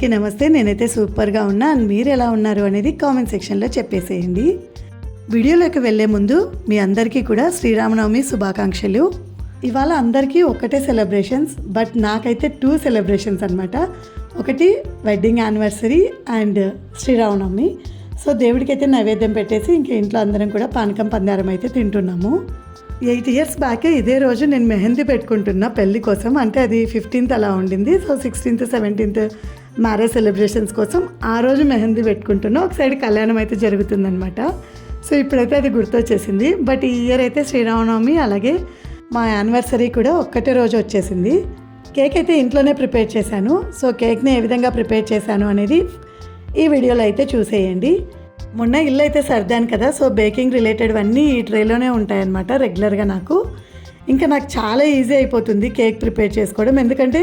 అందరికీ నమస్తే. నేనైతే సూపర్గా ఉన్నా. అండ్ మీరు ఎలా ఉన్నారు అనేది కామెంట్ సెక్షన్లో చెప్పేసేయండి. వీడియోలోకి వెళ్ళే ముందు మీ అందరికీ కూడా శ్రీరామనవమి శుభాకాంక్షలు. ఇవాళ అందరికీ ఒకటే సెలబ్రేషన్స్ బట్ నాకైతే టూ సెలబ్రేషన్స్ అనమాట ఒకటి wedding anniversary and Sriramanavami. So దేవుడికి అయితే నైవేద్యం పెట్టేసి ఇంక ఇంట్లో అందరం కూడా పానకం పందారం అయితే తింటున్నాము. ఎయిట్ ఇయర్స్ బ్యాకే ఇదే రోజు నేను మెహందీ పెట్టుకుంటున్నా పెళ్ళి కోసం. అంటే అది ఫిఫ్టీన్త్ అలా ఉండింది. So sixteenth seventeenth marriage celebrations కోసం ఆ రోజు మెహందీ పెట్టుకుంటున్నాం. ఒక సైడ్ కళ్యాణం అయితే జరుగుతుందనమాట సో ఇప్పుడైతే అది గుర్తొచ్చేసింది. బట్ ఈ ఇయర్ అయితే శ్రీరామనవమి అలాగే మా యానివర్సరీ కూడా ఒక్కటే రోజు వచ్చేసింది. కేక్ అయితే ఇంట్లోనే ప్రిపేర్ చేశాను. సో కేక్ని ఏ విధంగా ప్రిపేర్ చేశాను అనేది ఈ వీడియోలో అయితే చూసేయండి. మొన్న ఇల్లు అయితే సర్దాను కదా. సో బేకింగ్ రిలేటెడ్ అన్నీ ఈ ట్రేలోనే ఉంటాయన్నమాట రెగ్యులర్గా నాకు. ఇంకా నాకు చాలా ఈజీ అయిపోతుంది కేక్ ప్రిపేర్ చేసుకోవడం. ఎందుకంటే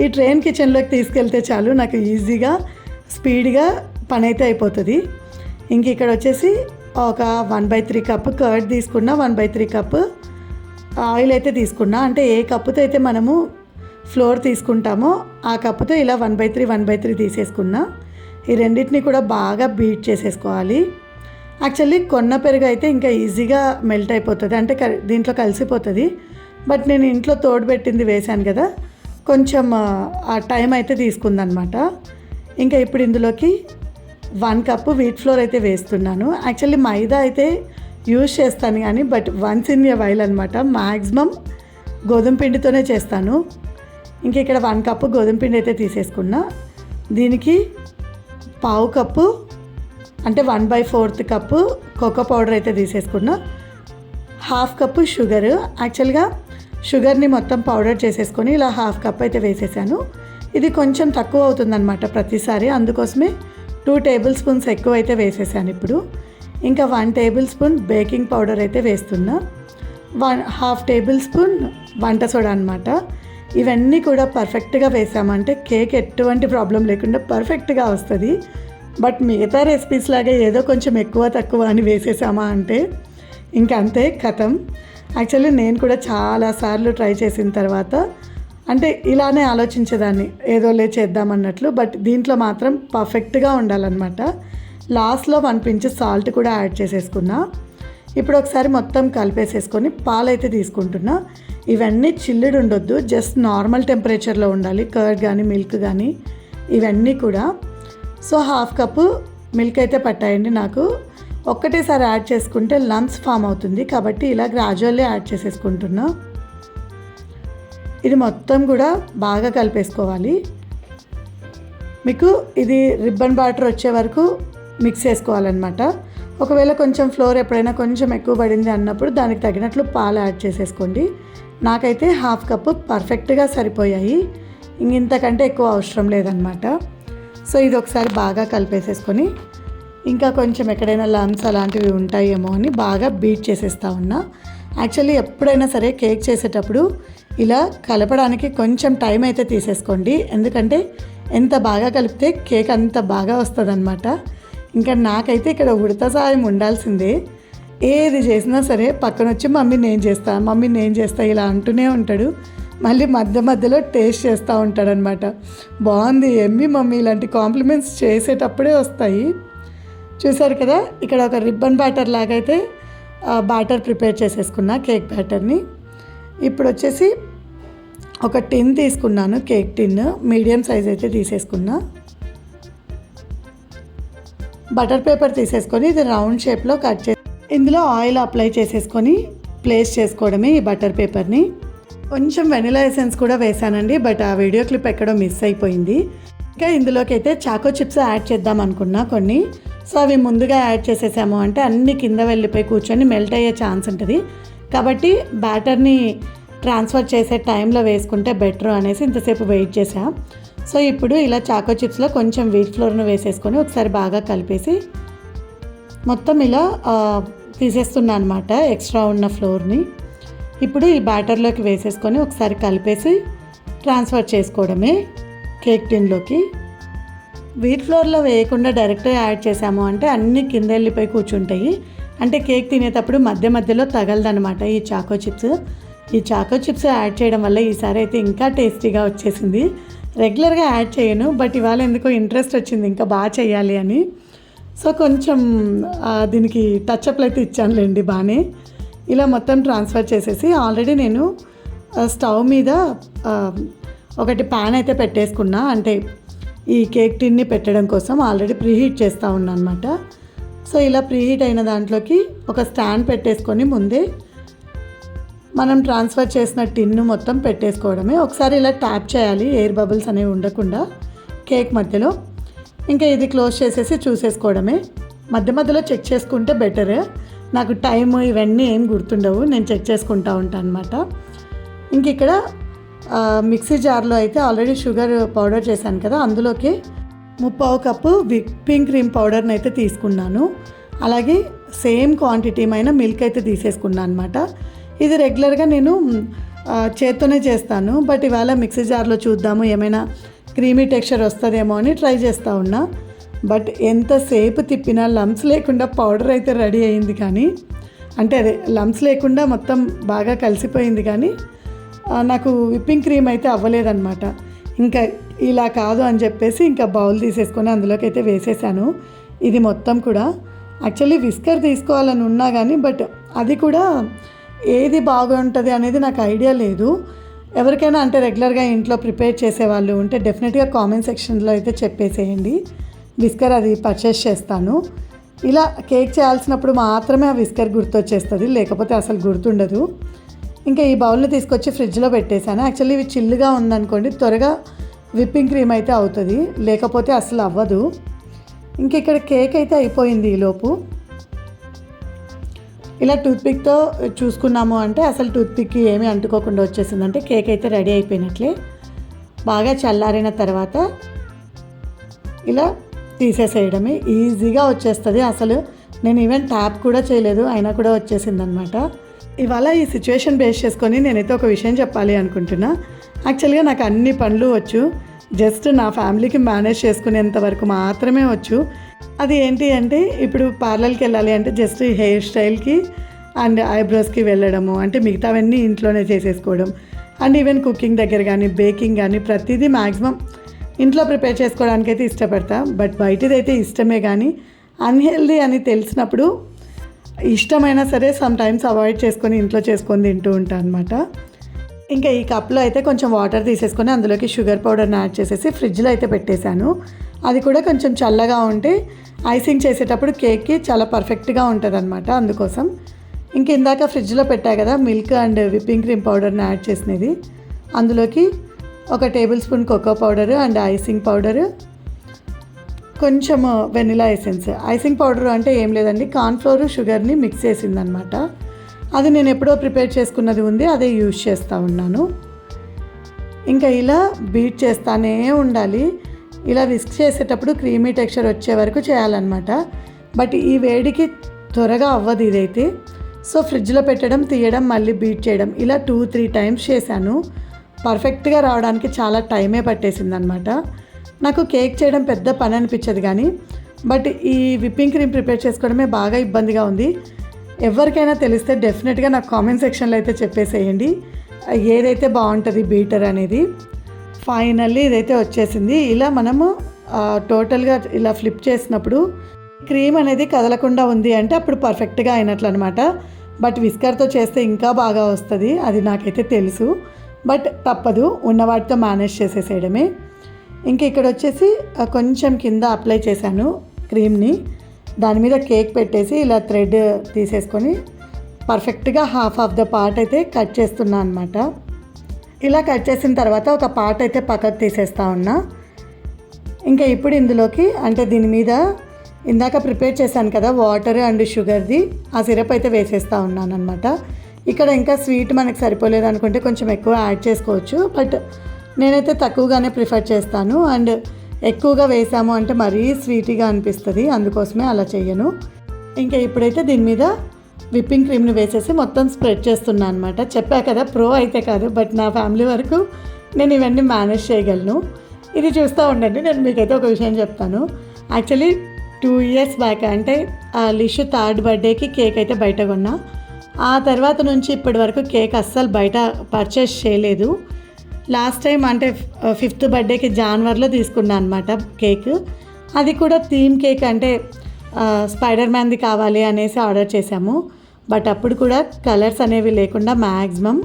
ఈ ట్రైన్ కిచెన్లోకి తీసుకెళ్తే చాలు నాకు ఈజీగా స్పీడ్గా పని అయితే అయిపోతుంది. ఇంక ఇక్కడ వచ్చేసి ఒక one by three cup curd తీసుకున్నా one by three cup oil అయితే తీసుకున్నా. అంటే ఏ కప్పుతో అయితే మనము ఫ్లోర్ తీసుకుంటామో ఆ కప్పుతో ఇలా one by three one by three తీసేసుకున్నా. ఈ రెండింటిని కూడా బాగా బీట్ చేసేసుకోవాలి. యాక్చువల్లీ కొన్న పెరుగు అయితే ఇంకా ఈజీగా మెల్ట్ అయిపోతుంది. అంటే క- దీంట్లో కలిసిపోతుంది. బట్ నేను ఇంట్లో తోడు పెట్టింది వేశాను కదా కొంచెం ఆ, టైం అయితే తీసుకుందనమాట. ఇంకా ఇప్పుడు ఇందులోకి వన్ కప్పు వీట్ ఫ్లోర్ అయితే వేస్తున్నాను. యాక్చువల్లీ మైదా అయితే యూజ్ చేస్తాను కానీ but once in a while అనమాట. మ్యాక్సిమం గోధుమ పిండితోనే చేస్తాను. ఇంక ఇక్కడ వన్ కప్పు గోధుమ పిండి అయితే తీసేసుకున్నా. దీనికి పావు కప్పు అంటే one by fourth cup cocoa powder అయితే తీసేసుకున్నా. Half cup sugar. యాక్చువల్గా షుగర్ని మొత్తం పౌడర్ చేసేసుకొని ఇలా హాఫ్ కప్ అయితే వేసేసాను. ఇది కొంచెం తక్కువ అవుతుందన్నమాట ప్రతిసారి. అందుకోసమే టూ టేబుల్ స్పూన్స్ ఎక్కువ అయితే వేసేసాను ఇప్పుడు. ఇంకా one tablespoon baking powder అయితే వేస్తున్నా. వన్ హాఫ్ టేబుల్ స్పూన్ వంట సోడా అనమాట ఇవన్నీ కూడా పర్ఫెక్ట్గా వేసామంటే కేక్ ఎటువంటి ప్రాబ్లం లేకుండా పర్ఫెక్ట్గా వస్తుంది. బట్ మిగతా రెసిపీస్ లాగా ఏదో కొంచెం ఎక్కువ తక్కువ అని వేసేసామా అంటే ఇంకా అంతే కథం. యాక్చువల్లీ నేను కూడా చాలాసార్లు ట్రై చేసిన తర్వాత అంటే ఇలానే ఆలోచించేదాన్ని. ఏదోలే చేద్దామన్నట్లు బట్ దీంట్లో మాత్రం పర్ఫెక్ట్గా ఉండాలన్నమాట. లాస్ట్లో వన్ పించ్ సాల్ట్ కూడా యాడ్ చేసేసుకున్నా. ఇప్పుడు ఒకసారి మొత్తం కలిపేసేసుకొని పాలైతే తీసుకుంటున్నా. ఇవన్నీ చిల్లుడు ఉండొద్దు జస్ట్ నార్మల్ టెంపరేచర్లో ఉండాలి. కర్డ్ కానీ మిల్క్ కానీ ఇవన్నీ కూడా. సో హాఫ్ కప్పు మిల్క్ అయితే పట్టాయండి నాకు. ఒక్కటేసారి యాడ్ చేసుకుంటే లంప్స్ ఫామ్ అవుతుంది. కాబట్టి ఇలా గ్రాజువల్లీ యాడ్ చేసేసుకుంటున్నా. ఇది మొత్తం కూడా బాగా కలిపేసుకోవాలి. మీకు ఇది రిబ్బన్ బాటర్ వచ్చే వరకు మిక్స్ చేసుకోవాలన్నమాట. ఒకవేళ కొంచెం ఫ్లోర్ ఎప్పుడైనా కొంచెం ఎక్కువ పడింది అన్నప్పుడు దానికి తగినట్లు పాలు యాడ్ చేసేసుకోండి. నాకైతే హాఫ్ కప్పు పర్ఫెక్ట్గా సరిపోయాయి. ఇంక ఇంతకంటే ఎక్కువ అవసరం లేదనమాట సో ఇది ఒకసారి బాగా కలిపేసేసుకొని ఇంకా కొంచెం ఎక్కడైనా లంప్స్ అలాంటివి ఉంటాయేమో అని బాగా బీట్ చేసేస్తా ఉన్నా. యాక్చువల్లీ ఎప్పుడైనా సరే కేక్ చేసేటప్పుడు ఇలా కలపడానికి కొంచెం టైం అయితే తీసేసుకోండి. ఎందుకంటే ఎంత బాగా కలిపితే కేక్ అంత బాగా వస్తుంది ఇంకా నాకైతే ఇక్కడ ఉడత సాయం ఉండాల్సిందే. ఏది చేసినా సరే పక్కన వచ్చి మమ్మీ నేను చేస్తా మమ్మీ నేను చేస్తా ఇలా అంటూనే ఉంటాడు. మళ్ళీ మధ్య మధ్యలో టేస్ట్ చేస్తూ ఉంటాడనమాట బాగుంది ఎమ్మి మమ్మీ ఇలాంటి కాంప్లిమెంట్స్ చేసేటప్పుడే వస్తాయి. చూసారు కదా ఇక్కడ ఒక రిబ్బన్ బ్యాటర్ లాగైతే బ్యాటర్ ప్రిపేర్ చేసేసుకున్నా కేక్ బ్యాటర్ని ఇప్పుడు వచ్చేసి ఒక టిన్ తీసుకున్నాను కేక్ టిన్ మీడియం సైజ్ అయితే తీసేసుకున్నా. బటర్ పేపర్ తీసేసుకొని ఇది రౌండ్ షేప్లో కట్ చే ఇందులో ఆయిల్ అప్లై చేసేసుకొని ప్లేస్ చేసుకోవడమే ఈ బటర్ పేపర్ని కొంచెం వెనిలా ఎసెన్స్ కూడా వేసానండి బట్ ఆ వీడియో క్లిప్ ఎక్కడో మిస్ అయిపోయింది. ఇంకా ఇందులోకి అయితే చాకో చిప్స్ యాడ్ చేద్దాం అనుకున్నా కొన్ని. సో అవి ముందుగా యాడ్ చేసేసాము అంటే అన్ని కింద వెళ్ళిపోయి కూర్చొని మెల్ట్ అయ్యే ఛాన్స్ ఉంటుంది. కాబట్టి బ్యాటర్ని ట్రాన్స్ఫర్ చేసే టైంలో వేసుకుంటే బెటర్ అనేసి ఇంతసేపు వెయిట్ చేసా సో ఇప్పుడు ఇలా చాకో చిప్స్లో కొంచెం వీట్ ఫ్లోర్ను వేసేసుకొని ఒకసారి బాగా కలిపేసి మొత్తం ఇలా ఆ, తీసేస్తున్నా అనమాట ఎక్స్ట్రా ఉన్న ఫ్లోర్ని ఇప్పుడు ఈ బ్యాటర్లోకి వేసేసుకొని ఒకసారి కలిపేసి ట్రాన్స్ఫర్ చేసుకోవడమే కేక్ టిన్లోకి వీట్ ఫ్లోర్లో వేయకుండా డైరెక్ట్గా యాడ్ చేసాము అంటే అన్నీ కింద వెళ్ళిపోయి కూర్చుంటాయి. అంటే కేక్ తినేటప్పుడు మధ్య మధ్యలో తగలదనమాట ఈ చాకో చిప్స్. ఈ చాకో చిప్స్ యాడ్ చేయడం వల్ల ఈసారి అయితే ఇంకా టేస్టీగా వచ్చేసింది. రెగ్యులర్గా యాడ్ చేయను బట్ ఇవాళ ఎందుకో ఇంట్రెస్ట్ వచ్చింది ఇంకా బాగా చేయాలి అని. సో కొంచెం దీనికి టచ్అప్లు అయితే ఇచ్చానులేండి బాగానే ఇలా మొత్తం ట్రాన్స్ఫర్ చేసేసి ఆల్రెడీ నేను స్టవ్ మీద ఒకటి ప్యాన్ అయితే పెట్టేసుకున్నా. అంటే ఈ కేక్ టిన్ని పెట్టడం కోసం ఆల్రెడీ ప్రీహీట్ చేస్తూ ఉన్నా అనమాట సో ఇలా ప్రీహీట్ అయిన దాంట్లోకి ఒక స్టాండ్ పెట్టేసుకొని ముందే మనం ట్రాన్స్ఫర్ చేసిన టిన్ను మొత్తం పెట్టేసుకోవడమే. ఒకసారి ఇలా ట్యాప్ చేయాలి ఎయిర్ బబుల్స్ అనేవి ఉండకుండా కేక్ మధ్యలో. ఇంకా ఇది క్లోజ్ చేసేసి చూసేసుకోవడమే. మధ్య మధ్యలో చెక్ చేసుకుంటే బెటర్. నాకు టైం ఇవన్నీ ఏం గుర్తుండవు నేను చెక్ చేసుకుంటా ఉంటాను అనమాట ఇంక ఇక్కడ మిక్సీ జార్లో అయితే ఆల్రెడీ షుగర్ పౌడర్ చేశాను కదా అందులోకి ముప్పావు కప్పు విప్పింగ్ క్రీమ్ పౌడర్ని అయితే తీసుకున్నాను. అలాగే సేమ్ క్వాంటిటీ అయిన మిల్క్ అయితే తీసేసుకున్నాను అనమాట ఇది రెగ్యులర్గా నేను చేత్తోనే చేస్తాను. బట్ ఇవాళ మిక్సీ జార్లో చూద్దాము ఏమైనా క్రీమీ టెక్స్చర్ వస్తుందేమో అని ట్రై చేస్తూ ఉన్నా. బట్ ఎంతసేపు తిప్పినా లంప్స్ లేకుండా పౌడర్ అయితే రెడీ అయింది కానీ అంటే అదే లంప్స్ లేకుండా మొత్తం బాగా కలిసిపోయింది కానీ నాకు విప్పింగ్ క్రీమ్ అయితే అవ్వలేదన్నమాట. ఇంకా ఇలా కాదు అని చెప్పేసి ఇంకా బౌల్ తీసేసుకొని అందులోకి అయితే వేసేసాను. ఇది మొత్తం కూడా. యాక్చువల్లీ విస్కర్ తీసుకోవాలని ఉన్నా కానీ బట్ అది కూడా ఏది బాగుంటుంది అనేది నాకు ఐడియా లేదు. ఎవరికైనా అంటే రెగ్యులర్గా ఇంట్లో ప్రిపేర్ చేసేవాళ్ళు ఉంటే డెఫినెట్గా కామెంట్ సెక్షన్లో అయితే చెప్పేసేయండి. విస్కర్ అది పర్చేస్ చేస్తాను. ఇలా కేక్ చేయాల్సినప్పుడు మాత్రమే ఆ విస్కర్ గుర్తొచ్చేస్తుంది లేకపోతే అసలు గుర్తుండదు. ఇంకా ఈ బౌల్ని తీసుకొచ్చి ఫ్రిడ్జ్లో పెట్టేశాను. యాక్చువల్లీ ఇవి చిల్లుగా ఉందనుకోండి త్వరగా విప్పింగ్ క్రీమ్ అయితే అవుతుంది లేకపోతే అసలు అవ్వదు. ఇంక ఇక్కడ కేక్ అయితే అయిపోయింది ఈలోపు ఇలా టూత్పిక్తో చూసుకున్నాము అంటే అసలు టూత్పిక్కి ఏమీ అంటుకోకుండా వచ్చేసిందంటే కేక్ అయితే రెడీ అయిపోయినట్లే. బాగా చల్లారిన తర్వాత ఇలా తీసేసేయడమే. ఈజీగా వచ్చేస్తుంది. అసలు నేను ఈవెన్ ట్యాప్ కూడా చేయలేదు అయినా కూడా వచ్చేసింది అనమాట ఇవాళ ఈ సిచ్యువేషన్ బేస్ చేసుకొని నేనైతే ఒక విషయం చెప్పాలి అనుకుంటున్నా. యాక్చువల్గా నాకు అన్ని పనులు వచ్చు. జస్ట్ నా ఫ్యామిలీకి మేనేజ్ చేసుకునేంత వరకు మాత్రమే వచ్చు. అది ఏంటి అంటే ఇప్పుడు పార్లర్కి వెళ్ళాలి అంటే జస్ట్ హెయిర్ స్టైల్కి అండ్ ఐబ్రోస్కి వెళ్ళడము అంటే మిగతావన్నీ ఇంట్లోనే చేసేసుకోవడం. అండ్ ఈవెన్ కుకింగ్ దగ్గర కానీ బేకింగ్ కానీ ప్రతిదీ మ్యాక్సిమం ఇంట్లో ప్రిపేర్ చేసుకోవడానికైతే ఇష్టపడతా. బట్ బయటదైతే ఇష్టమే కానీ అన్హెల్దీ అని తెలిసినప్పుడు ఇష్టమైనా సరే సమ్ టైమ్స్ అవాయిడ్ చేసుకొని ఇంట్లో చేసుకొని తింటూ ఉంటాను అనమాట ఇంకా ఈ కప్లో అయితే కొంచెం వాటర్ తీసేసుకొని అందులోకి షుగర్ పౌడర్ని యాడ్ చేసేసి ఫ్రిడ్జ్లో అయితే పెట్టేశాను. అది కూడా కొంచెం చల్లగా ఉంటే ఐసింగ్ చేసేటప్పుడు కేక్కి చాలా పర్ఫెక్ట్గా ఉంటుంది అనమాట అందుకోసం. ఇంక ఇందాక ఫ్రిడ్జ్లో పెట్టా కదా మిల్క్ అండ్ విప్పింగ్ క్రీమ్ పౌడర్ని యాడ్ చేసినది. అందులోకి ఒక tablespoon cocoa powder and icing powder కొంచెం వెనిలా ఎసెన్స్. ఐసింగ్ పౌడర్ అంటే ఏం లేదండి. కార్న్ఫ్లోర్ షుగర్ని మిక్స్ చేసిందనమాట. అది నేను ఎప్పుడో ప్రిపేర్ చేసుకున్నది ఉంది అదే యూజ్ చేస్తూ ఉన్నాను. ఇంకా ఇలా బీట్ చేస్తానే ఉండాలి. ఇలా విస్క్ చేసేటప్పుడు క్రీమీ టెక్స్చర్ వచ్చే వరకు చేయాలన్నమాట. బట్ ఈ వేడికి త్వరగా అవ్వదు ఇదైతే. సో ఫ్రిడ్జ్లో పెట్టడం తీయడం మళ్ళీ బీట్ చేయడం ఇలా టూ త్రీ టైమ్స్ చేశాను. పర్ఫెక్ట్గా రావడానికి చాలా టైమే పట్టేసింది అనమాట నాకు కేక్ చేయడం పెద్ద పని అనిపించదు కానీ బట్ ఈ విప్పింగ్ క్రీమ్ ప్రిపేర్ చేసుకోవడమే బాగా ఇబ్బందిగా ఉంది. ఎవరికైనా తెలిస్తే డెఫినెట్గా నాకు కామెంట్ సెక్షన్లో అయితే చెప్పేసేయండి. ఏదైతే బాగుంటుంది బీటర్ అనేది. ఫైనల్లీ ఇదైతే వచ్చేసింది. ఇలా మనము టోటల్గా ఇలా ఫ్లిప్ చేసినప్పుడు క్రీమ్ అనేది కదలకుండా ఉంది అంటే అప్పుడు పర్ఫెక్ట్గా అయినట్లు అనమాట బట్ విస్కర్తో చేస్తే ఇంకా బాగా వస్తుంది అది నాకైతే తెలుసు. బట్ తప్పదు ఉన్న వాటితో మేనేజ్ చేసేసేయడమే. ఇంక ఇక్కడ వచ్చేసి కొంచెం కింద అప్లై చేశాను క్రీమ్ని దాని మీద కేక్ పెట్టేసి ఇలా థ్రెడ్ తీసేసుకొని పర్ఫెక్ట్గా హాఫ్ ఆఫ్ ద పార్ట్ అయితే కట్ చేస్తున్నా అనమాట ఇలా కట్ చేసిన తర్వాత ఒక పార్ట్ అయితే పక్కకు తీసేస్తా ఉన్నా. ఇంకా ఇప్పుడు ఇందులోకి అంటే దీని మీద ఇందాక ప్రిపేర్ చేశాను కదా వాటర్ అండ్ షుగర్ది ఆ సిరప్ అయితే వేసేస్తూ ఉన్నాను అనమాట ఇక్కడ ఇంకా స్వీట్ మనకి సరిపోలేదు అనుకుంటే కొంచెం ఎక్కువ యాడ్ చేసుకోవచ్చు బట్ నేనైతే తక్కువగానే ప్రిఫర్ చేస్తాను. అండ్ ఎక్కువగా వేసాము అంటే మరీ స్వీటీగా అనిపిస్తుంది. అందుకోసమే అలా చేయను ఇంకా ఇప్పుడైతే దీని మీద విప్పింగ్ క్రీమ్ని వేసేసి మొత్తం స్ప్రెడ్ చేస్తున్నాను అనమాట చెప్పా కదా ప్రో అయితే కాదు బట్ నా ఫ్యామిలీ వరకు నేను ఇవన్నీ మేనేజ్ చేయగలను. ఇది చూస్తూ ఉండండి నేను మీకైతే ఒక విషయం చెప్తాను. యాక్చువల్లీ టూ ఇయర్స్ బ్యాక్ అంటే ఆ లిషు థర్డ్ బర్త్డేకి కేక్ అయితే బయట కొన్నా. ఆ తర్వాత నుంచి ఇప్పటి వరకు కేక్ అస్సలు బయట పర్చేస్ చేయలేదు. లాస్ట్ టైం అంటే ఫిఫ్త్ బర్త్డేకి జాన్వర్లో తీసుకున్నాను అనమాట కేక్. అది కూడా థీమ్ కేక్ అంటే స్పైడర్ మ్యాన్ది కావాలి అనేసి ఆర్డర్ చేశాము. బట్ అప్పుడు కూడా కలర్స్ అనేవి లేకుండా మ్యాక్సిమం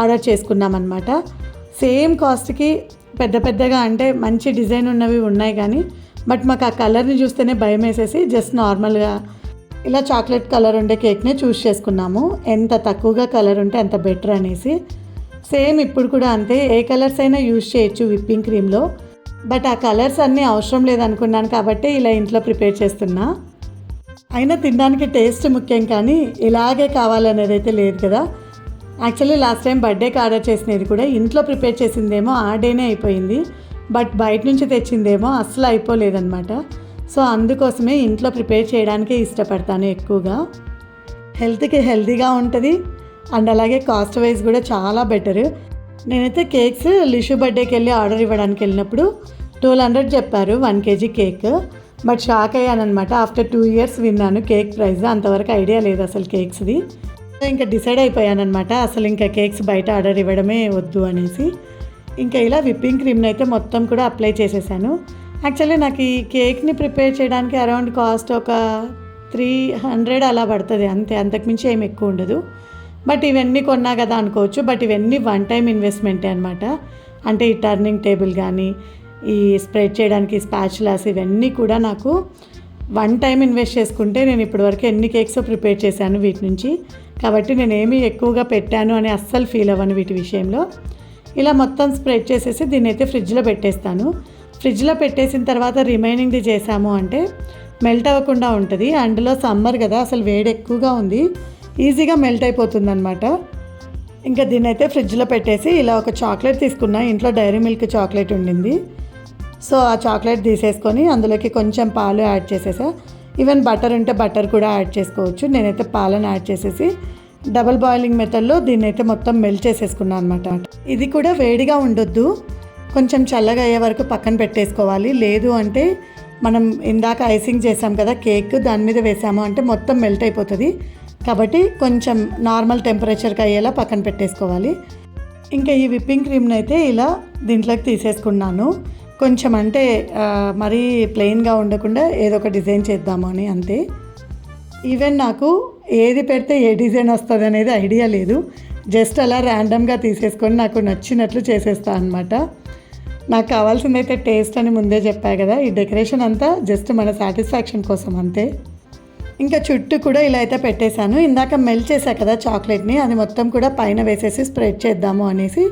ఆర్డర్ చేసుకున్నాం అనమాట సేమ్ కాస్ట్కి పెద్ద పెద్దగా అంటే మంచి డిజైన్ ఉన్నవి ఉన్నాయి కానీ బట్ మాకు ఆ కలర్ని చూస్తేనే భయం వేసేసి జస్ట్ నార్మల్గా ఇలా చాక్లెట్ కలర్ ఉండే కేక్నే చూస్ చేసుకున్నాము. ఎంత తక్కువగా కలర్ ఉంటే అంత బెటర్ అనేసి. సేమ్ ఇప్పుడు కూడా అంతే ఏ కలర్స్ అయినా యూజ్ చేయొచ్చు విప్పింగ్ క్రీమ్లో. బట్ ఆ కలర్స్ అన్నీ అవసరం లేదనుకున్నాను కాబట్టి ఇలా ఇంట్లో ప్రిపేర్ చేస్తున్నా. అయినా తినడానికి టేస్ట్ ముఖ్యం కానీ ఇలాగే కావాలనేది అయితే లేదు కదా. యాక్చువల్లీ లాస్ట్ టైం బర్త్డేకి ఆర్డర్ చేసినది కూడా ఇంట్లో ప్రిపేర్ చేసిందేమో ఆ డేనే అయిపోయింది. బట్ బయట నుంచి తెచ్చిందేమో అస్సలు అయిపోలేదన్నమాట. సో అందుకోసమే ఇంట్లో ప్రిపేర్ చేయడానికే ఇష్టపడతాను ఎక్కువగా. హెల్త్కి హెల్తీగా ఉంటుంది. అండ్ అలాగే కాస్ట్ వైజ్ కూడా చాలా బెటర్. నేనైతే కేక్స్ లిషు బర్త్డేకి వెళ్ళి ఆర్డర్ ఇవ్వడానికి వెళ్ళినప్పుడు టూ హండ్రెడ్ చెప్పారు one KG cake. But shock అయ్యానమాట after two years విన్నాను కేక్ ప్రైస్ అంతవరకు ఐడియా లేదు అసలు కేక్స్ది. ఇంకా డిసైడ్ అయిపోయానమాట అసలు ఇంకా కేక్స్ బయట ఆర్డర్ ఇవ్వడమే వద్దు అనేసి. ఇంకా ఇలా విప్పింగ్ క్రీమ్ని అయితే మొత్తం కూడా అప్లై చేసేసాను. యాక్చువల్లీ నాకు ఈ కేక్ని ప్రిపేర్ చేయడానికి అరౌండ్ కాస్ట్ ఒక త్రీ హండ్రెడ్ అలా పడుతుంది అంతే. అంతకుమించి ఏం ఎక్కువ ఉండదు. బట్ ఇవన్నీ కొన్నా కదా అనుకోవచ్చు. బట్ ఇవన్నీ వన్ టైం ఇన్వెస్ట్మెంటే అనమాట అంటే ఈ టర్నింగ్ టేబుల్ కానీ ఈ స్ప్రెడ్ చేయడానికి స్పాచులాస్ ఇవన్నీ కూడా నాకు వన్ టైం ఇన్వెస్ట్ చేసుకుంటే నేను ఇప్పటివరకు ఎన్ని కేక్స్ ప్రిపేర్ చేశాను వీటి నుంచి. కాబట్టి నేను ఏమీ ఎక్కువగా పెట్టాను అని అస్సలు ఫీల్ అవ్వను వీటి విషయంలో. ఇలా మొత్తం స్ప్రెడ్ చేసేసి దీన్ని అయితే ఫ్రిడ్జ్లో పెట్టేస్తాను. ఫ్రిడ్జ్లో పెట్టేసిన తర్వాత రిమైనింగ్ది చేసాము అంటే మెల్ట్ అవ్వకుండా ఉంటుంది. అందులో సమ్మర్ కదా అసలు వేడి ఎక్కువగా ఉంది. ఈజీగా మెల్ట్ అయిపోతుంది అనమాట ఇంకా దీన్ని అయితే ఫ్రిడ్జ్లో పెట్టేసి ఇలా ఒక చాక్లెట్ తీసుకున్నా. ఇంట్లో డైరీ మిల్క్ చాక్లెట్ ఉండింది. సో ఆ చాక్లెట్ తీసేసుకొని అందులోకి కొంచెం పాలు యాడ్ చేసేసా. ఈవెన్ బటర్ ఉంటే బటర్ కూడా యాడ్ చేసుకోవచ్చు. నేనైతే పాలను యాడ్ చేసేసి డబల్ బాయిలింగ్ మెథడ్లో దీన్ని అయితే మొత్తం మెల్ట్ చేసేసుకున్నాను అనమాట ఇది కూడా వేడిగా ఉండొద్దు. కొంచెం చల్లగా అయ్యే వరకు పక్కన పెట్టేసుకోవాలి. లేదు అంటే మనం ఇందాక ఐసింగ్ చేసాం కదా కేక్ దాని మీద వేసాము అంటే మొత్తం మెల్ట్ అయిపోతుంది. కాబట్టి కొంచెం నార్మల్ టెంపరేచర్కి అయ్యేలా పక్కన పెట్టేసుకోవాలి. ఇంకా ఈ విప్పింగ్ క్రీమ్ని అయితే ఇలా దీంట్లోకి తీసేసుకున్నాను. కొంచెం అంటే మరీ ప్లెయిన్గా ఉండకుండా ఏదో ఒక డిజైన్ చేద్దాము అని అంతే. ఈవెన్ నాకు ఏది పెడితే ఏ డిజైన్ వస్తుంది అనేది ఐడియా లేదు. జస్ట్ అలా ర్యాండమ్గా తీసేసుకొని నాకు నచ్చినట్లు చేసేస్తా అనమాట నాకు కావాల్సిందైతే టేస్ట్ అని ముందే చెప్పా కదా ఈ డెకరేషన్ అంతా జస్ట్ మన సాటిస్ఫాక్షన్ కోసం అంతే. ఇంకా చుట్టూ కూడా ఇలా అయితే పెట్టేశాను. ఇందాక మెల్ట్ చేశా కదా చాక్లెట్ని అది మొత్తం కూడా పైన వేసేసి స్ప్రెడ్ చేద్దాము అనేసి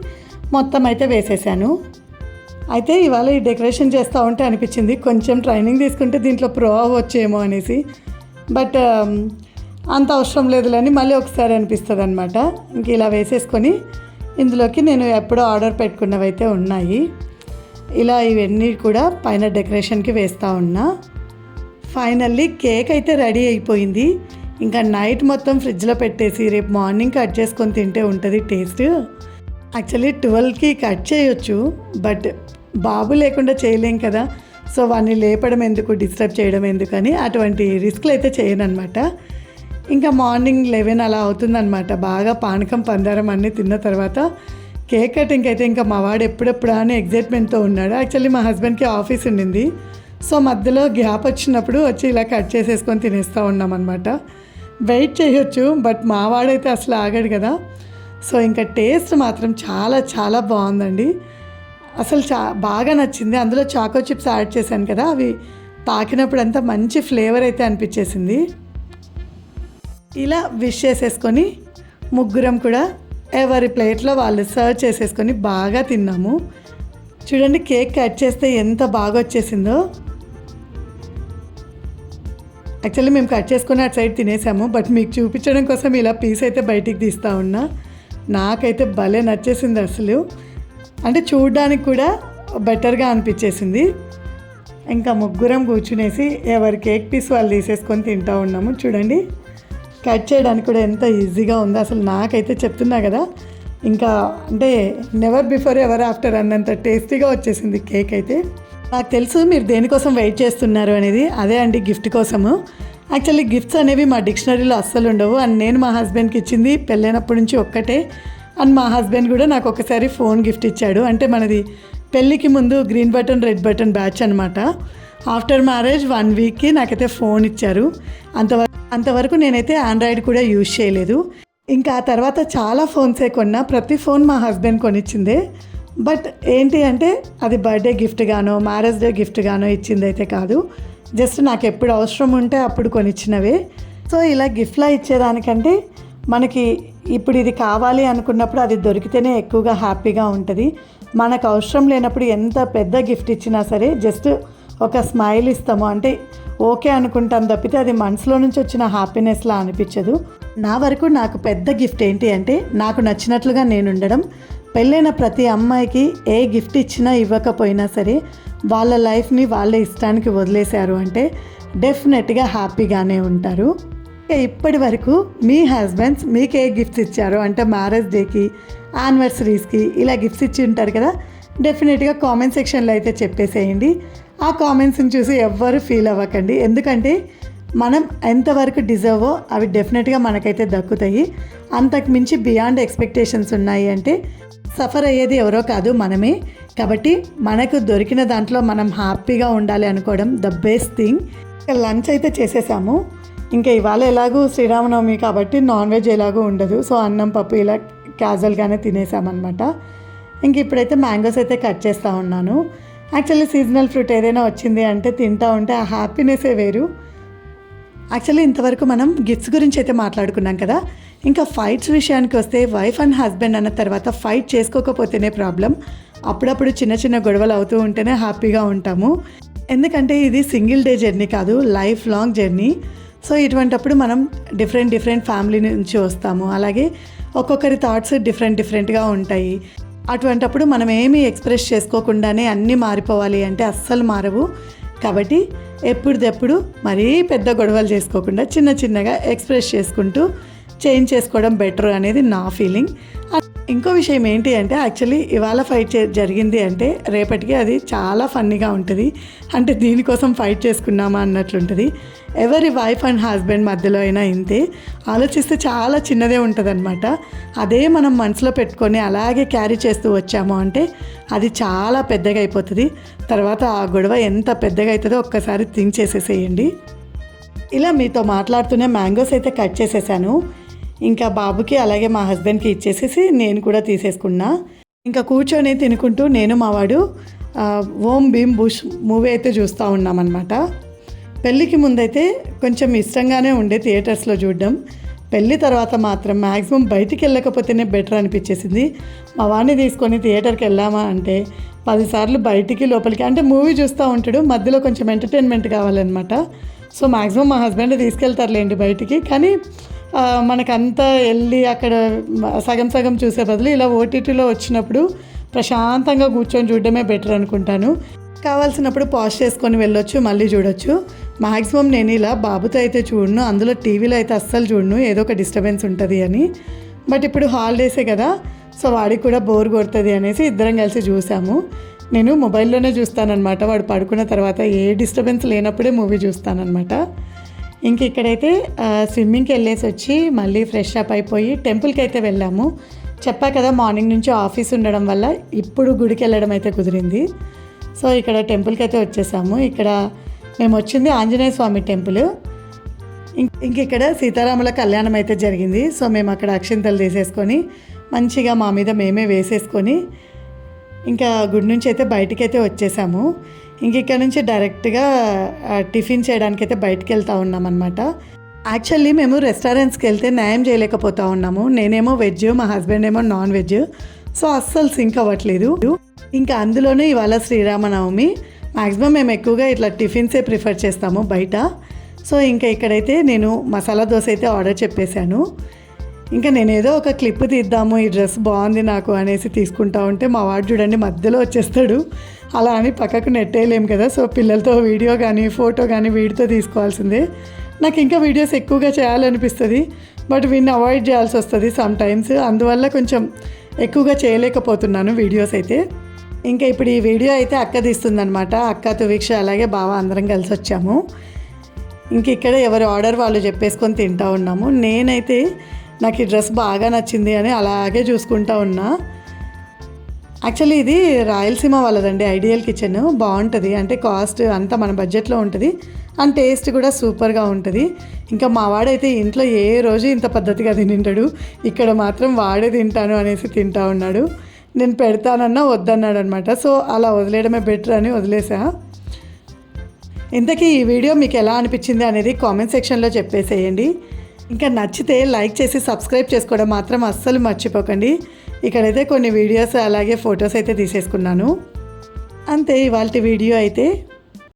మొత్తం అయితే వేసేసాను అయితే ఇవాళ ఈ డెకరేషన్ చేస్తూ ఉంటే అనిపించింది కొంచెం ట్రైనింగ్ తీసుకుంటే దీంట్లో ప్రో అవ్వచ్చేమో అనేసి. బట్ um, అంత అవసరం లేదులని మళ్ళీ ఒకసారి అనిపిస్తుంది అనమాట ఇంక ఇలా వేసేసుకొని ఇందులోకి నేను ఎప్పుడో ఆర్డర్ పెట్టుకున్నవి అయితే ఉన్నాయి. ఇలా ఇవన్నీ కూడా పైన డెకరేషన్కి వేస్తూ ఉన్నా. ఫైనల్లీ కేక్ అయితే రెడీ అయిపోయింది. ఇంకా నైట్ మొత్తం ఫ్రిడ్జ్లో పెట్టేసి రేపు మార్నింగ్ కట్ చేసుకొని తింటే ఉంటుంది టేస్ట్ యాక్చువల్లీ ట్వెల్వ్కి కట్ చేయొచ్చు బట్ బాబు లేకుండా చేయలేం కదా. సో వాడిని లేపడం ఎందుకు డిస్టర్బ్ చేయడం ఎందుకని అటువంటి రిస్క్లు అయితే చేయనమాట ఇంకా మార్నింగ్ లెవెన్ అలా అవుతుందన్నమాట. బాగా పానకం పందారం అన్నీ తిన్న తర్వాత కేక్ కటింగ్ అయితే ఇంకా మా వాడు ఎప్పుడెప్పుడా అని ఎగ్జైట్మెంట్తో ఉన్నాడు. యాక్చువల్లీ మా హస్బెండ్కి ఆఫీస్ ఉండింది. సో మధ్యలో గ్యాప్ వచ్చినప్పుడు వచ్చి ఇలా కట్ చేసేసుకొని తినేస్తూ ఉన్నామన్నమాట. వెయిట్ చేయొచ్చు బట్ మావాడైతే అసలు ఆగాడు కదా. సో ఇంకా టేస్ట్ మాత్రం చాలా చాలా బాగుందండి. అసలు చా బాగా నచ్చింది. అందులో చాకో చిప్స్ యాడ్ చేశాను కదా అవి తాకినప్పుడు అంతా మంచి ఫ్లేవర్ అయితే అనిపించేసింది. ఇలా విష్ చేసేసుకొని ముగ్గురం కూడా ఎవరి ప్లేట్లో వాళ్ళు సర్వ్ చేసేసుకొని బాగా తిన్నాము. చూడండి కేక్ కట్ చేస్తే ఎంత బాగా వచ్చేసిందో యాక్చువల్లీ మేము కట్ చేసుకొని అటు సైడ్ తినేసాము బట్ మీకు చూపించడం కోసం ఇలా పీస్ అయితే బయటికి తీస్తా ఉన్నా. నాకైతే భలే నచ్చేసింది అసలు. అంటే చూడడానికి కూడా బెటర్గా అనిపించేసింది. ఇంకా ముగ్గురం కూర్చునేసి ఎవరి కేక్ పీస్ వాళ్ళు తీసేసుకొని తింటూ ఉన్నాము. చూడండి కట్ చేయడానికి కూడా ఎంత ఈజీగా ఉందో అసలు నాకైతే చెప్తున్నా కదా. ఇంకా అంటే నెవర్ బిఫోర్ ఎవర్ ఆఫ్టర్ అన్నంత టేస్టీగా వచ్చేసింది కేక్ అయితే. నాకు తెలుసు మీరు దేనికోసం వెయిట్ చేస్తున్నారు అనేది. అదే అండి గిఫ్ట్ కోసము. యాక్చువల్లీ గిఫ్ట్స్ అనేవి మా డిక్షనరీలో అస్సలు ఉండవు. అండ్ నేను మా హస్బెండ్కి ఇచ్చింది పెళ్ళైనప్పటి నుంచి ఒక్కటే. అండ్ మా హస్బెండ్ కూడా నాకు ఒకసారి ఫోన్ గిఫ్ట్ ఇచ్చాడు. అంటే మనది పెళ్ళికి ముందు green button red button batch అనమాట ఆఫ్టర్ మ్యారేజ్ వన్ వీక్కి నాకైతే ఫోన్ ఇచ్చారు. అంతవరకు అంతవరకు నేనైతే ఆండ్రాయిడ్ కూడా యూజ్ చేయలేదు. ఇంకా ఆ తర్వాత చాలా ఫోన్సే కొన్నా ప్రతి ఫోన్ మా హస్బెండ్ కొనిచ్చిందే. బట్ ఏంటి అంటే అది బర్త్డే గిఫ్ట్ గానో మ్యారేజ్ డే గిఫ్ట్ గానో ఇచ్చింది అయితే కాదు. జస్ట్ నాకు ఎప్పుడు అవసరం ఉంటే అప్పుడు కొనిచ్చినవే. సో ఇలా గిఫ్ట్లా ఇచ్చేదానికంటే మనకి ఇప్పుడు ఇది కావాలి అనుకున్నప్పుడు అది దొరికితేనే ఎక్కువగా హ్యాపీగా ఉంటుంది. మనకు అవసరం లేనప్పుడు ఎంత పెద్ద గిఫ్ట్ ఇచ్చినా సరే జస్ట్ ఒక స్మైల్ ఇస్తాము. అంటే ఓకే అనుకుంటాం తప్పితే అది మనసులో నుంచి వచ్చిన హ్యాపీనెస్లా అనిపించదు. నా వరకు నాకు పెద్ద గిఫ్ట్ ఏంటి అంటే నాకు నచ్చినట్లుగా నేను ఉండడం పెళ్ళైన ప్రతి అమ్మాయికి ఏ గిఫ్ట్ ఇచ్చినా ఇవ్వకపోయినా సరే వాళ్ళ లైఫ్ని వాళ్ళ ఇష్టానికి వదిలేశారు అంటే డెఫినెట్గా హ్యాపీగానే ఉంటారు. ఇప్పటి వరకు మీ హస్బెండ్స్ మీకు ఏ గిఫ్ట్స్ ఇచ్చారు? అంటే మ్యారేజ్ డేకి యానివర్సరీస్కి ఇలా గిఫ్ట్స్ ఇచ్చి ఉంటారు కదా? డెఫినెట్గా కామెంట్ సెక్షన్లో అయితే చెప్పేసేయండి. ఆ కామెంట్స్ని చూసి ఎవ్వరు ఫీల్ అవ్వకండి. ఎందుకంటే మనం ఎంతవరకు డిజర్వో అవి డెఫినెట్గా మనకైతే దక్కుతాయి. అంతకు మించి బియాండ్ ఎక్స్పెక్టేషన్స్ ఉన్నాయి అంటే సఫర్ అయ్యేది ఎవరో కాదు మనమే. కాబట్టి మనకు దొరికిన దాంట్లో మనం హ్యాపీగా ఉండాలి అనుకోవడం ద బెస్ట్ థింగ్. లంచ్ అయితే చేసేసాము. ఇంకా ఇవాళ ఎలాగూ శ్రీరామనవమి కాబట్టి నాన్ వెజ్ ఎలాగూ ఉండదు. సో అన్నం పప్పు ఇలా క్యాజువల్గానే తినేసామన్నమాట. ఇంక ఇప్పుడైతే మ్యాంగోస్ అయితే కట్ చేస్తూ ఉన్నాను. యాక్చువల్లీ సీజనల్ ఫ్రూట్ ఏదైనా వచ్చింది అంటే తింటా ఉంటే ఆ హ్యాపీనెస్సే వేరు. యాక్చువల్లీ ఇంతవరకు మనం గిఫ్ట్స్ గురించి అయితే మాట్లాడుకున్నాం కదా. ఇంకా ఫైట్స్ విషయానికి వస్తే వైఫ్ అండ్ హస్బెండ్ అన్న తర్వాత ఫైట్ చేసుకోకపోతేనే ప్రాబ్లం అప్పుడప్పుడు చిన్న చిన్న గొడవలు అవుతూ ఉంటేనే హ్యాపీగా ఉంటాము. ఎందుకంటే ఇది సింగిల్ డే జర్నీ కాదు లైఫ్ లాంగ్ జర్నీ సో ఇటువంటప్పుడు మనం డిఫరెంట్ డిఫరెంట్ ఫ్యామిలీ నుంచి వస్తాము. అలాగే ఒక్కొక్కరి థాట్స్ డిఫరెంట్ డిఫరెంట్గా ఉంటాయి. అటువంటప్పుడు మనం ఏమీ ఎక్స్ప్రెస్ చేసుకోకుండానే అన్నీ మారిపోవాలి అంటే అస్సలు మారవు. కాబట్టి ఎప్పుడుదెప్పుడు మరీ పెద్ద గొడవలు చేసుకోకుండా చిన్న చిన్నగా ఎక్స్ప్రెస్ చేసుకుంటూ చేంజ్ చేసుకోవడం బెటర్ అనేది నా ఫీలింగ్. ఇంకో విషయం ఏంటి అంటే యాక్చువల్లీ ఇవాళ ఫైట్ చే జరిగింది అంటే రేపటికి అది చాలా ఫన్నీగా ఉంటుంది. అంటే దీనికోసం ఫైట్ చేసుకున్నామా అన్నట్లుంటుంది ఎవరి వైఫ్ అండ్ హస్బెండ్ మధ్యలో అయినా ఇంతే. ఆలోచిస్తే చాలా చిన్నదే ఉంటుంది అదే మనం మనసులో పెట్టుకొని అలాగే క్యారీ చేస్తూ వచ్చాము అంటే అది చాలా పెద్దగా అయిపోతుంది. తర్వాత ఆ గొడవ ఎంత పెద్దగా అవుతుందో ఒక్కసారి థింక్ చేసేసేయండి. ఇలా మీతో మాట్లాడుతూనే మ్యాంగోస్ అయితే కట్ చేసేసాను. ఇంకా బాబుకి అలాగే మా హస్బెండ్కి ఇచ్చేసేసి నేను కూడా తీసేసుకున్నా. ఇంకా కూర్చొని తినుకుంటూ నేను మావాడు ఓం భీమ్ బుష్ మూవీ అయితే చూస్తూ ఉన్నామన్నమాట. పెళ్ళికి ముందైతే కొంచెం ఇష్టంగానే ఉండే థియేటర్స్లో చూడడం. పెళ్ళి తర్వాత మాత్రం మ్యాక్సిమం బయటికి వెళ్ళకపోతేనే బెటర్ అనిపించేసింది. మా వాడిని తీసుకొని థియేటర్కి వెళ్ళామా అంటే పదిసార్లు బయటికి లోపలికి అంటే మూవీ చూస్తూ ఉంటాడు. మధ్యలో కొంచెం ఎంటర్టైన్మెంట్ కావాలన్నమాట. సో మ్యాక్సిమం మా హస్బెండ్ తీసుకెళ్తారులేండి బయటికి. కానీ మనకంతా వెళ్ళి అక్కడ సగం సగం చూసే బదులు ఇలా ఓటీటీలో వచ్చినప్పుడు ప్రశాంతంగా కూర్చొని చూడడమే బెటర్ అనుకుంటాను. కావాల్సినప్పుడు పాజ్ చేసుకొని వెళ్ళొచ్చు మళ్ళీ చూడొచ్చు. మ్యాక్సిమం నేను ఇలా బాబుతో అయితే చూడను అందులో టీవీలో అయితే అస్సలు చూడను ఏదో ఒక డిస్టర్బెన్స్ ఉంటుంది అని. బట్ ఇప్పుడు హాలిడేసే కదా సో వాడికి కూడా బోర్ కొడుతుంది అనేసి ఇద్దరం కలిసి చూసాము. నేను మొబైల్లోనే చూస్తానన్నమాట వాడు పడుకున్న తర్వాత ఏ డిస్టర్బెన్స్ లేనప్పుడే మూవీ చూస్తానన్నమాట. ఇంక ఇక్కడైతే స్విమ్మింగ్కి వెళ్ళేసి వచ్చి మళ్ళీ ఫ్రెష్ అప్ అయిపోయి టెంపుల్కి అయితే వెళ్ళాము. చెప్పా కదా మార్నింగ్ నుంచి ఆఫీస్ ఉండడం వల్ల ఇప్పుడు గుడికి వెళ్ళడం అయితే కుదిరింది. సో ఇక్కడ టెంపుల్కి అయితే వచ్చేసాము. ఇక్కడ మేము వచ్చింది ఆంజనేయ స్వామి టెంపుల్. ఇంక- ఇంక ఇక్కడ సీతారాముల కళ్యాణం అయితే జరిగింది. సో మేము అక్కడ అక్షింతలు తీసేసుకొని మంచిగా మా మీద మేమే వేసేసుకొని ఇంకా గుడి నుంచి అయితే బయటికి అయితే వచ్చేసాము. ఇంక ఇక్కడ నుంచి డైరెక్ట్గా టిఫిన్ చేయడానికి అయితే బయటికి వెళ్తూ ఉన్నాం అనమాట యాక్చువల్లీ మేము రెస్టారెంట్స్కి వెళ్తే న్యాయం చేయలేకపోతా ఉన్నాము. నేనేమో వెజ్ మా హస్బెండ్ ఏమో నాన్ వెజ్. సో అస్సలు సింక్ అవ్వట్లేదు. ఇంకా అందులోనే ఇవాళ శ్రీరామనవమి. మ్యాక్సిమం మేము ఎక్కువగా ఇట్లా టిఫిన్సే ప్రిఫర్ చేస్తాము బయట. సో ఇంకా ఇక్కడైతే నేను మసాలా దోశ అయితే ఆర్డర్ చెప్పేశాను. ఇంకా నేను ఏదో ఒక క్లిప్ తీద్దాము ఈ డ్రెస్ బాగుంది నాకు అనేసి తీసుకుంటా ఉంటే మా వాడు చూడండి మధ్యలో వచ్చేస్తాడు. అలా అని పక్కకు నెట్టేయలేం కదా సో పిల్లలతో వీడియో కానీ ఫోటో కానీ వీడితో తీసుకోవాల్సిందే. నాకు ఇంకా వీడియోస్ ఎక్కువగా చేయాలనిపిస్తుంది బట్ వీడిని అవాయిడ్ చేయాల్సి వస్తుంది సమ్ టైమ్స్ అందువల్ల కొంచెం ఎక్కువగా చేయలేకపోతున్నాను వీడియోస్ అయితే. ఇంకా ఇప్పుడు ఈ వీడియో అయితే అక్క తీస్తుందనమాట అక్క తువీక్ష అలాగే బావ అందరం కలిసి వచ్చాము. ఇంక ఇక్కడ ఎవరి ఆర్డర్ వాళ్ళు చెప్పేసుకొని తింటా ఉన్నాము. నేనైతే నాకు ఈ డ్రెస్ బాగా నచ్చింది అని అలాగే చూసుకుంటా ఉన్నా. యాక్చువల్లీ ఇది రాయలసీమ వాళ్ళదండి ఐడియల్ కిచెన్ బాగుంటుంది. అంటే కాస్ట్ అంతా మన బడ్జెట్లో ఉంటుంది. అండ్ టేస్ట్ కూడా సూపర్గా ఉంటుంది. ఇంకా మా వాడైతే ఇంట్లో ఏ రోజు ఇంత పద్ధతిగా తినింటాడు? ఇక్కడ మాత్రం వాడే తింటాను అనేసి తింటా ఉన్నాడు. నేను పెడతానన్నా వద్దన్నాడు అనమాట సో అలా వదిలేయడమే బెటర్ అని వదిలేసా. ఇంతకీ ఈ వీడియో మీకు ఎలా అనిపించింది అనేది కామెంట్ సెక్షన్లో చెప్పేసేయండి. ఇంకా నచ్చితే లైక్ చేసి సబ్స్క్రైబ్ చేసుకోవడం మాత్రం అస్సలు మర్చిపోకండి. ఇక్కడైతే కొన్ని వీడియోస్ అలాగే ఫొటోస్ అయితే తీసేసుకున్నాను. అంతే ఇవాళ వీడియో అయితే